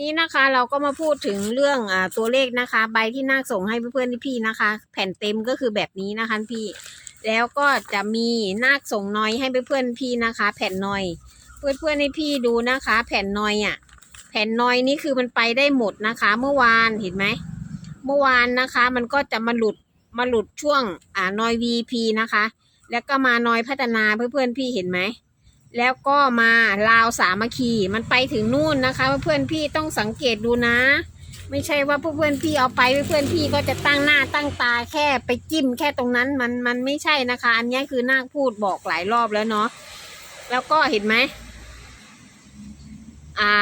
นี้นะคะเราก็มาพูดถึงเรื่องอ่าตัวเลขนะคะ ใบที่นาคส่งให้เพื่อนๆพี่ๆนะคะ แผ่นเต็มก็คือแบบนี้นะคะพี่ แล้วก็จะมีนาคส่งน้อยให้เพื่อนๆพี่นะคะ แผ่นน้อย เพื่อนๆให้พี่ดูนะคะ แผ่นน้อยอะ แผ่นน้อยนี่คือมันไปได้หมดนะคะ เมื่อวานเห็นไหมเมื่อวานนะคะ มันก็จะมาหลุดมาหลุดช่วงอ่านอย VP นะคะ แล้วก็มานอยพัฒนาเพื่อนๆพี่เห็นไหม แล้วก็มาลาวสามัคคีมันไปถึงนู่นนะคะเพื่อนพี่ต้องสังเกตดูนะ ไม่ใช่ว่าเพื่อนพี่เอาไปเพื่อนพี่ก็จะตั้งหน้าตั้งตาแค่ไปจิ้มแค่ตรงนั้นมันมันไม่ใช่นะคะ อันนี้คือนาคพูดบอกหลายรอบแล้วเนาะแล้วก็เห็นไหมอ่า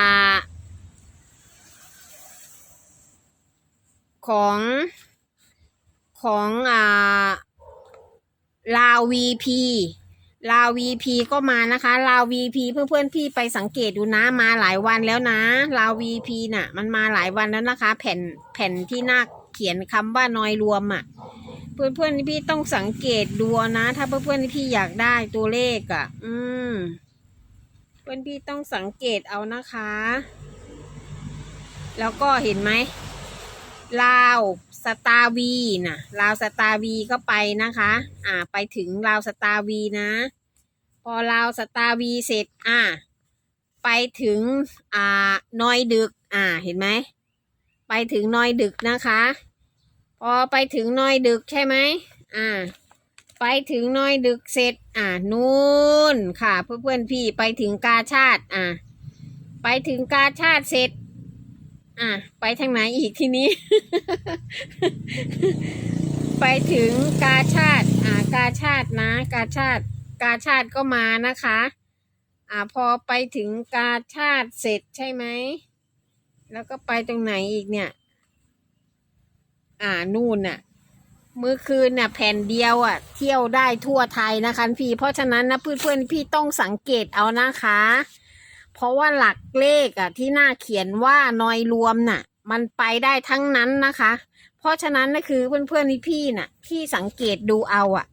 ของของอ่าลาววีพี ลาวีพีก็มานะคะ ลาวีพีเพื่อนเพื่อนๆพี่ไปสังเกตดูนะมาหลายวันแล้วนะ ลาวีพีน่ะ มันมาหลายวันแล้วนะคะ แผ่นแผ่นที่หน้าเขียนคำว่านอยรวมอะ เพื่อนเพื่อนๆพี่ต้องสังเกตดูนะ ถ้าเพื่อนเพื่อนๆพี่อยากได้ตัวเลขอะ อืม เพื่อนพี่ต้องสังเกตเอานะคะ แล้วก็เห็นไหม ลาวสตาวีนะลาวสตาวีก็ไปนะคะ อ่า ไปถึงลาวสตาวีนะ พอลาวสตาวีเสร็จ อ่า ไปถึง อ่านอยดึก อ่า เห็นไหม ไปถึงนอยดึกนะคะ พอไปถึงนอยดึกใช่ไหม อ่า ไปถึงนอยดึกเสร็จ อ่า นู่นค่ะ เพื่อนเพื่อนๆพี่ไปถึงกาชาติ อ่า ไปถึงกาชาติเสร็จ อะไปทางไหนอีกทีนี้ ไปถึงกาชาติ อ่ากาชาตินะ กาชาติ กาชาติก็มานะคะ อ่าพอไปถึงกาชาติเสร็จใช่ไหม แล้วก็ไปตรงไหนอีกเนี่ย อ่านู่นน่ะเมื่อคืนน่ะแผ่นเดียวอะ เที่ยวได้ทั่วไทยนะคะพี่ เพราะฉะนั้นนะเพื่อนๆพี่ต้องสังเกตเอานะคะ เพราะว่าหลักเลขอะที่หน้าเขียนว่านอยรวมน่ะ มันไปได้ทั้งนั้นนะคะ เพราะฉะนั้นนะคือเพื่อนๆพี่ๆน่ะ ที่สังเกตดูเอาอะ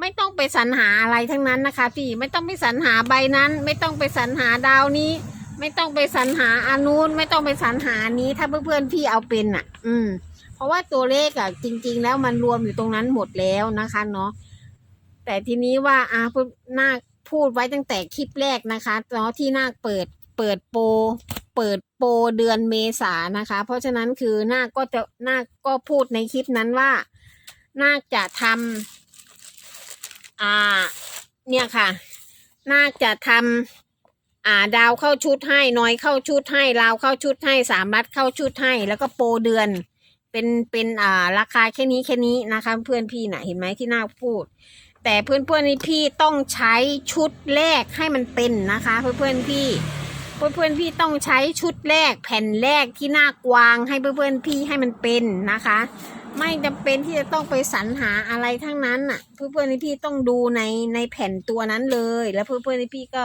ไม่ต้องไปสรรหาอะไรทั้งนั้นนะคะ พี่ไม่ต้องไปสรรหาใบนั้น ไม่ต้องไปสรรหาดาวนี้ ไม่ต้องไปสรรหาอานูนไม่ต้องไปสรรหานี้ถ้าเพื่อนๆพี่เอาเป็นอะ อืม เพราะว่าตัวเลขอะ จริง ๆ แล้วมันรวมอยู่ตรงนั้นหมดแล้วนะคะ เนาะแต่ทีนี้ว่าอาพูดนา พูดไว้ตั้งแต่คลิปแรกนะคะเนาะที่นาคเปิดเปิดโปรเปิดโปรเดือนเมษานะคะ เพราะฉะนั้นคือนาคก็จะนาคก็พูดในคลิปนั้นว่านาคจะทำอ่า เนี่ยค่ะนาคจะทำอ่าดาวเข้าชุดให้น้อยเข้าชุดให้ลาวเข้าชุดให้สามรัฐเข้าชุดให้ แล้วก็โปรเดือนเป็นเป็นอ่าราคาแค่นี้แค่นี้นะคะ เพื่อนพี่น่ะเห็นไหมที่นาคพูด แต่เพื่อนเพื่อนนี่พี่ต้องใช้ชุดแรกให้มันเป็นนะคะ เพื่อนเพื่อนพี่ เพื่อนเพื่อนพี่ต้องใช้ชุดแรกแผ่นแรกที่หน้ากวางให้เพื่อนเพื่อนพี่ให้มันเป็นนะคะ ไม่จำเป็นที่จะต้องไปสรรหาอะไรทั้งนั้นอะ เพื่อนเพื่อนพี่ต้องดูในในแผ่นตัวนั้นเลย แล้วเพื่อนเพื่อนพี่ก็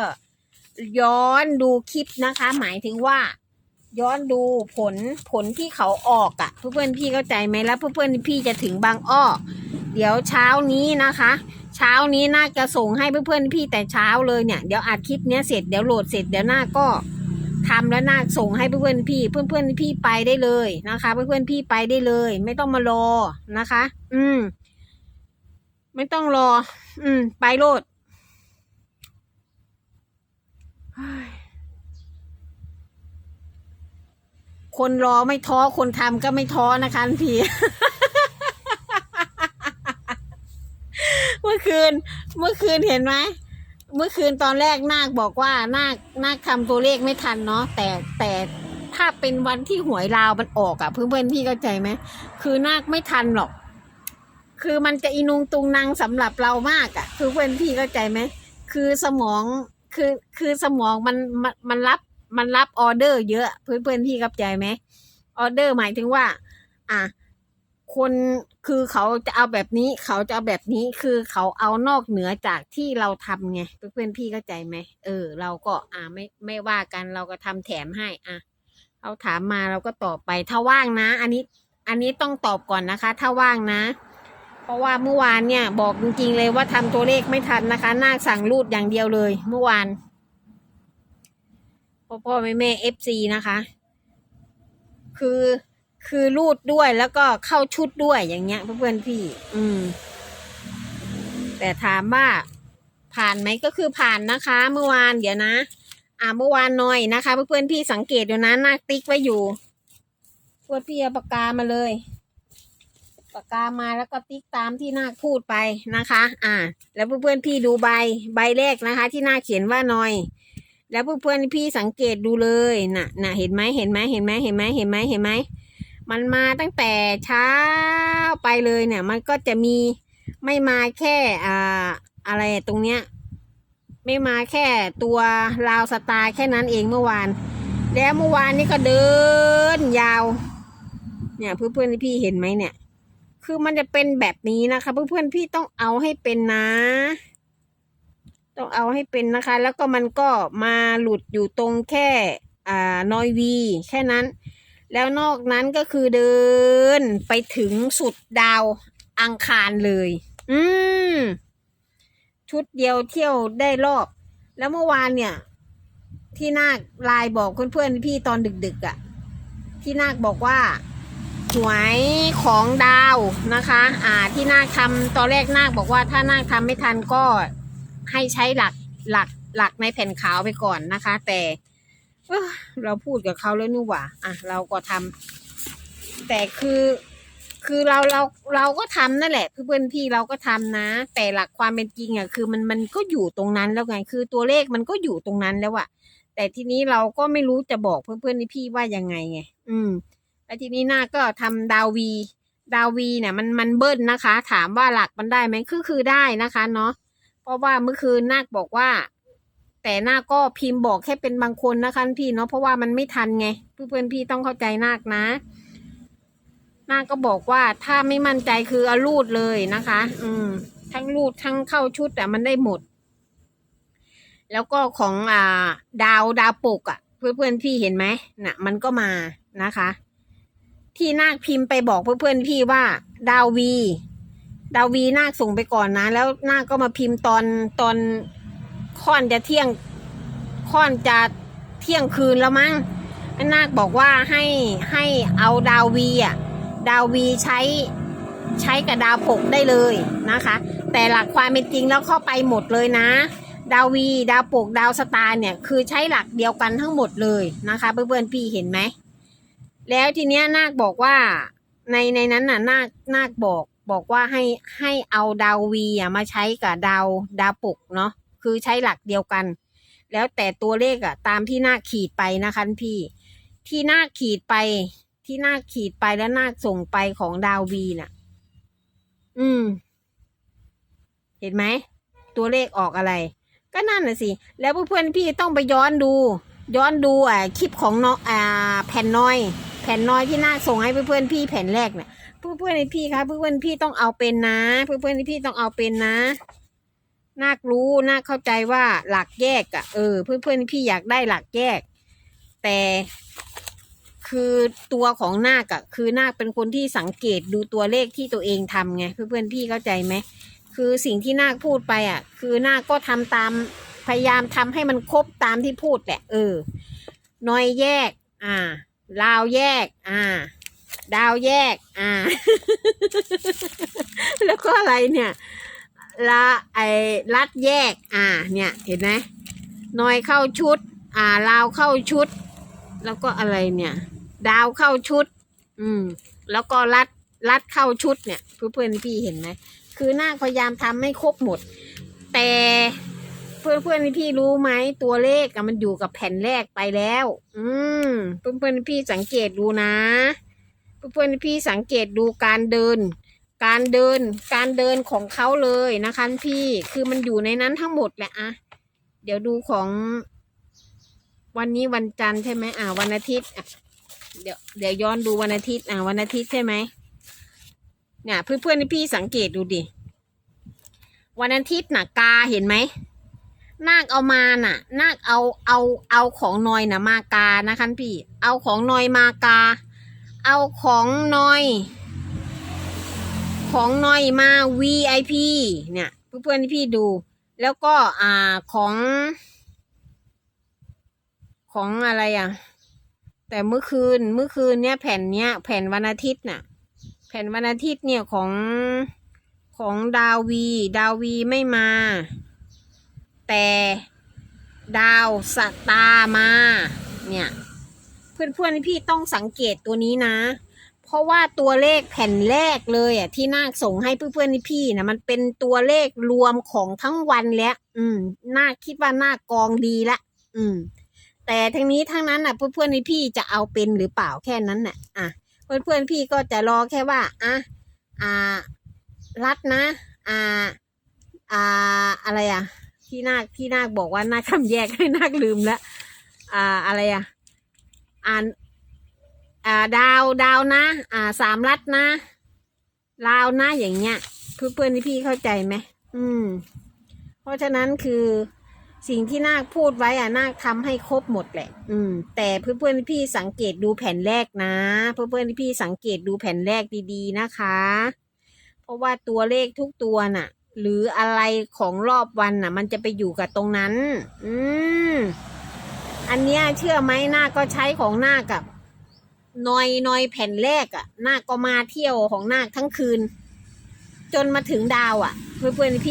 ย้อนดูคลิปนะคะ หมายถึงว่าย้อนดูผลผลที่เขาออกอะ่ะเพื่อนๆพี่เข้าใจไหมแล้วเพื่อนๆพี่จะถึงบางอ้อ เดี๋ยวเช้านี้นะคะ เช้านี้น่าจะส่งให้เพื่อนๆพี่แต่เช้าเลยเนี่ยเดี๋ยวอัดคลิปเนี้ยเสร็จเดี๋ยวโหลดเสร็จเดี๋ยวหน้าก็ทำแล้วหน้าส่งให้เพื่อนๆพี่ เพื่อนๆพี่ไปได้เลยนะคะ เพื่อนๆพี่ไปได้เลย ไม่ต้องมารอนะคะ อืม ไม่ต้องรอ อืม ไปโลดคนรอไม่ท้อคนทำก็ไม่ท้อนะคะพี่ เมื่ อคืน เมื่อคืนเห็นไหมเมื่อคืนตอนแรกนาคบอกว่านาคนาคทำตัวเลขไม่ทันเนาะแต่แต่ถ้าเป็นวันที่หวยลาวมันออกอะ่ะเพื่อนๆพี่เข้าใจไหมคือนาคไม่ทันหรอก คือมันจะอินุงตุงนางสำหรับเรามากอะ่ะคือเพื่อนพี่เข้าใจไหมคือสมองคือคือสมองมันมันมันรับมันรับออเดอร์เยอะเพื่อนเพื่อนๆพี่เข้าใจไหมออเดอร์หมายถึงว่า อะ คนคือเขาจะเอาแบบนี้ เขาจะเอาแบบนี้คือเขาเอานอกเหนือจากที่เราทำไงเพื่อนๆพี่เข้าใจไหมเออ เราก็อ่าไม่ไม่ว่ากันเราก็ทำแถมให้อะเขาถามมาเราก็ตอบไปถ้าว่างนะ อันนี้ อันนี้ต้องตอบก่อนนะคะ ถ้าว่างนะ เพราะว่าเมื่อวานเนี่ย บอกจริงๆเลยว่าทำตัวเลขไม่ทันนะคะหน้าสั่งรูดอย่างเดียวเลย เมื่อวานพ่อพ่อแม่แม่เอฟซีนะคะ คือ คือรูดด้วยแล้วก็เข้าชุดด้วยอย่างเงี้ยเพื่อนๆพี่ อืม แต่ถามว่าผ่านไหมก็คือผ่านนะคะ เมื่อวานเดี๋ยวนะ อ่าเมื่อวานหน่อยนะคะเพื่อนๆพี่สังเกตดูนะหน้าติ๊กไว้อยู่เพื่อนพี่เอาปากกามาเลยปากกามาแล้วก็ติ๊กตามที่นาคพูดไปนะคะ อ่า แล้วเพื่อนๆพี่ดูใบใบแรกนะคะ ที่นาคเขียนว่าหน่อย แล้วเพื่อนๆพี่สังเกตดูเลยน่ะน่ะเห็นไหมเห็นไหมเห็นไหมเห็นไหมเห็นไหมเห็นไหม มันมาตั้งแต่เช้าไปเลยเนี่ย มันก็จะมีไม่มาแค่อ่าอะไรตรงเนี้ย ไม่มาแค่ตัวราวสตาร์แค่นั้นเองเมื่อวาน แล้วเมื่อวานนี้ก็เดินยาว เนี่ยเพื่อนๆพี่เห็นไหมเนี่ย คือมันจะเป็นแบบนี้นะคะ เพื่อนๆพี่ต้องเอาให้เป็นนะ ต้องเอาให้เป็นนะคะ แล้วก็มันก็มาหลุดอยู่ตรงแค่อ่านอยวีแค่นั้น แล้วนอกนั้นก็คือเดินไปถึงสุดดาวอังคารเลย อืม ชุดเดียวเที่ยวได้รอบ แล้วเมื่อวานเนี่ย ที่นาคไลน์บอกเพื่อนๆพี่ตอนดึกๆอะ่ะ ที่นาคบอกว่าหวยของดาวนะคะ อ่า ที่นาคทำตอนแรกนาคบอกว่าถ้านาคทำไม่ทันก็ให้ใช้หลักหลักหลักในแผ่นขาวไปก่อนนะคะ แต่ เออเราพูดกับเขาแล้วนี่หว่า อะ เราก็ทำแต่คือคือเราเราเราก็ทำนั่นแหละ เพื่อนๆพี่เราก็ทำนะ แต่หลักความเป็นจริงอะคือมันมันก็อยู่ตรงนั้นแล้วไงคือตัวเลขมันก็อยู่ตรงนั้นแล้วอะแต่ทีนี้เราก็ไม่รู้จะบอกเพื่อนๆพี่ว่ายังไงไงอืมแล้วทีนี้หน้าก็ทำดาววี ดาววีเนี่ยมันมันเบิ้ลนะคะ ถามว่าหลักมันได้ไหมคือคือได้นะคะ เนาะเพราะว่าเมื่อคืนนาคบอกว่า แต่นาก็พิมพ์บอกแค่เป็นบางคนนะคะพี่เนาะเพราะว่ามันไม่ทันไงเพื่อนๆพี่ต้องเข้าใจนาคนะนาคก็บอกว่าถ้าไม่มั่นใจคือเอารูดเลยนะคะ อืม ทั้งรูดทั้งเข้าชุดแต่มันได้หมด แล้วก็ของอ่า ดาวดาวปกอะ่ะ เพื่อนๆพี่เห็นไหมน่ะ มันก็มานะคะ ที่นาคพิมพ์ไปบอกเพื่อนๆพี่ว่า ดาววี ดาววีนาคส่งไปก่อนนะ แล้วนาคก็มาพิมพ์ตอนตอน ค่อนจะเที่ยงค่อนจะเที่ยงคืนแล้วมั้งนาคบอกว่าให้ให้เอาดาววีอะดาววีใช้ใช้กับดาวปกได้เลยนะคะ แต่หลักความเป็นจริงแล้วเข้าไปหมดเลยนะ ดาววีดาวปกดาวสตาร์เนี่ยคือใช้หลักเดียวกันทั้งหมดเลยนะคะเพื่อนๆพี่เห็นไหมแล้วทีเนี้ยนาคบอกว่าในในนั้นน่ะนาคนาคบอกบอกว่าให้ให้เอาดาววีอะมาใช้กับดาวดาวปกเนาะ คือใช้หลักเดียวกัน แล้วแต่ตัวเลขอะตามที่หน้าขีดไปนะคะพี่ ที่หน้าขีดไป ที่หน้าขีดไปแล้วนาส่งไปของดาววีน่ะ อืม เห็นไหม ตัวเลขออกอะไร ก็นั่นน่ะสิ แล้วเพื่อนๆพี่ต้องไปย้อนดู ย้อนดูอ่าคลิปของเนาะอ่า แผ่นน้อย แผ่นน้อยที่หน้าส่งให้เพื่อนๆพี่แผ่นแรกเนี่ยเพื่อนๆพี่คะเพื่อนๆพี่ต้องเอาเป็นนะ เพื่อนๆพี่ต้องเอาเป็นนะ นาครู้นาคเข้าใจว่าหลักแยกอะ่ะ เออ เพื่อนๆพี่อยากได้หลักแยก แต่คือตัวของนาคอะ่ะคือนาคเป็นคนที่สังเกตดูตัวเลขที่ตัวเองทำไงเพื่อนๆพี่เข้าใจไหมคือสิ่งที่นาคพูดไปอะ คือนาคก็ทำตามพยายามทำให้มันครบตามที่พูดแหละเออน้อยแยก อ่าลาวแยก อ่า ดาวแยก อ่า แล้วก็อะไรเนี่ย ละไอรัดแยก อ่า เนี่ยเห็นไหมนอยเข้าชุด อ่าลาวเข้าชุด แล้วก็อะไรเนี่ย ดาวเข้าชุด อืม แล้วก็รัดรัดเข้าชุดเนี่ยเพื่อนๆพี่เห็นไหมคือหน้าพยายามทำให้ครบหมด แต่เพื่อนเพื่อนๆพี่รู้ไหมตัวเลขมันอยู่กับแผ่นแรกไปแล้ว อืมเพื่อนเพื่อนๆพี่สังเกตดูนะ เพื่อนเพื่อนๆพี่สังเกตดูการเดิน การเดินการเดินของเขาเลยนะคะพี่คือมันอยู่ในนั้นทั้งหมดแหละอะเดี๋ยวดูของ วันนี้วันจันทร์ใช่ไหมอ่าวันอาทิตย์เดี๋ยวเดี๋ยวย้อนดูวันอาทิตย์อ่าวันอาทิตย์ใช่ไหมเนี่ยเพื่อนๆพี่สังเกตดูดิวันอาทิตย์น่ะกาเห็นไหมนาคเอามาน่ะ นาคเอาเอาเอาของนอยน่ะมากานะคะพี่ เอาของนอยมากา เอาของนอย ของน้อยมา VIP เนี่ยเพื่อนๆพี่ดู แล้วก็อ่าของ ของอะไรอะ แต่เมื่อคืนเมื่อคืนเนี่ยแผ่นเนี้ย แผ่นวันอาทิตย์น่ะ แผ่นวันอาทิตย์เนี่ยของของดาววี ดาววีไม่มา แต่ดาวสตาร์มา เนี่ยเพื่อนเพื่อนๆพี่ต้องสังเกตตัวนี้นะ เพราะว่าตัวเลขแผ่นแรกเลยอะที่นาคส่งให้เพื่อนเพื่อนๆพี่นะมันเป็นตัวเลขรวมของทั้งวันแล้ว อืมนาคคิดว่านาคกองดีละ อืม แต่ทั้งนี้ทั้งนั้นอะเพื่อนเพื่อนๆพี่จะเอาเป็นหรือเปล่าแค่นั้นน่ะ อะ เพื่อนๆพี่ก็จะรอแค่ว่าอะอ่า รัดนะ อ่า อ่า อะไรอะ ที่นาคที่นาคบอกว่านาคคำแยกให้นาคลืมแล้วอ่าอะไรอะ อ่าน อ่าดาวดาวนะ อ่าสามรัดนะลาวนะอย่างเงี้ยเพื่อนเพื่อนๆพี่เข้าใจไหมอืม เพราะฉะนั้นคือสิ่งที่นาคพูดไว้อะนาคทำให้ครบหมดแหละ อืม แต่เพื่อนเพื่อนๆพี่สังเกตดูแผ่นแรกนะ เพื่อนเพื่อนๆพี่สังเกตดูแผ่นแรกดีๆนะคะ เพราะว่าตัวเลขทุกตัวน่ะ หรืออะไรของรอบวันน่ะ มันจะไปอยู่กับตรงนั้น อืม อันเนี้ยเชื่อไหมนาคก็ใช้ของนาคกับ นอยนอยแผ่นแรกอะนาคก็มาเที่ยวของนาคทั้งคืน จนมาถึงดาวอะเพื่อนๆพี่